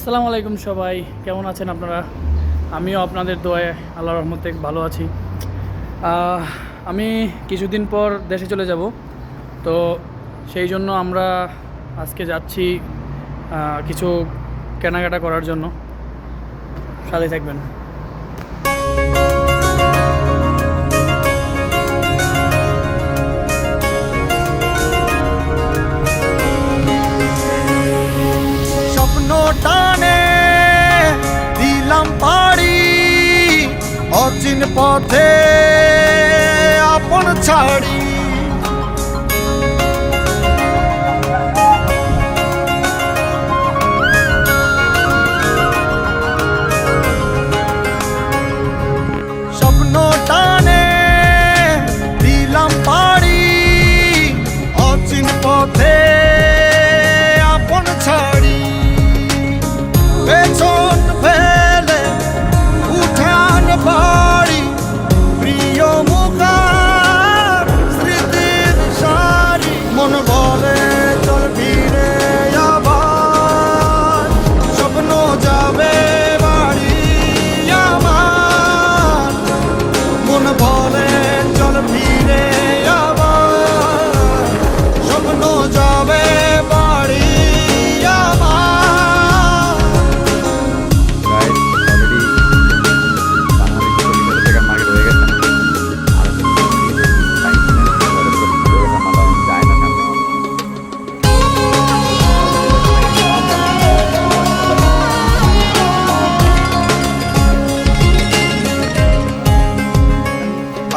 আসসালামু আলাইকুম সবাই, কেমন আছেন আপনারা? আমিও আপনাদের দোয়ায় আল্লাহ রহমতে ভালো আছি। আমি কিছুদিন পর দেশে চলে যাব, তো সেই জন্য আমরা আজকে যাচ্ছি কিছু কেনাকাটা করার জন্য। সাথে থাকবেন। the party.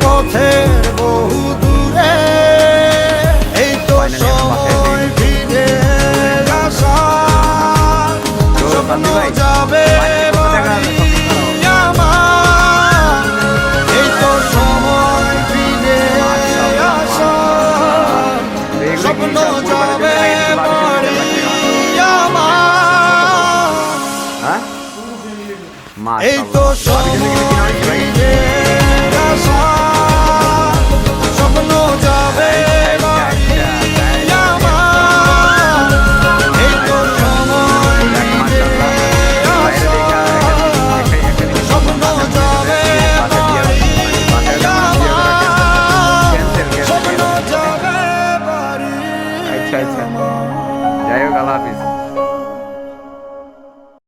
পথের বহু দূরে এই তো সময় ফিরে আসা স্বপ্ন যাবে স্বপ্ন এই তো সময় আচ্ছা যাই হোক আল্লাহ হাফিজ।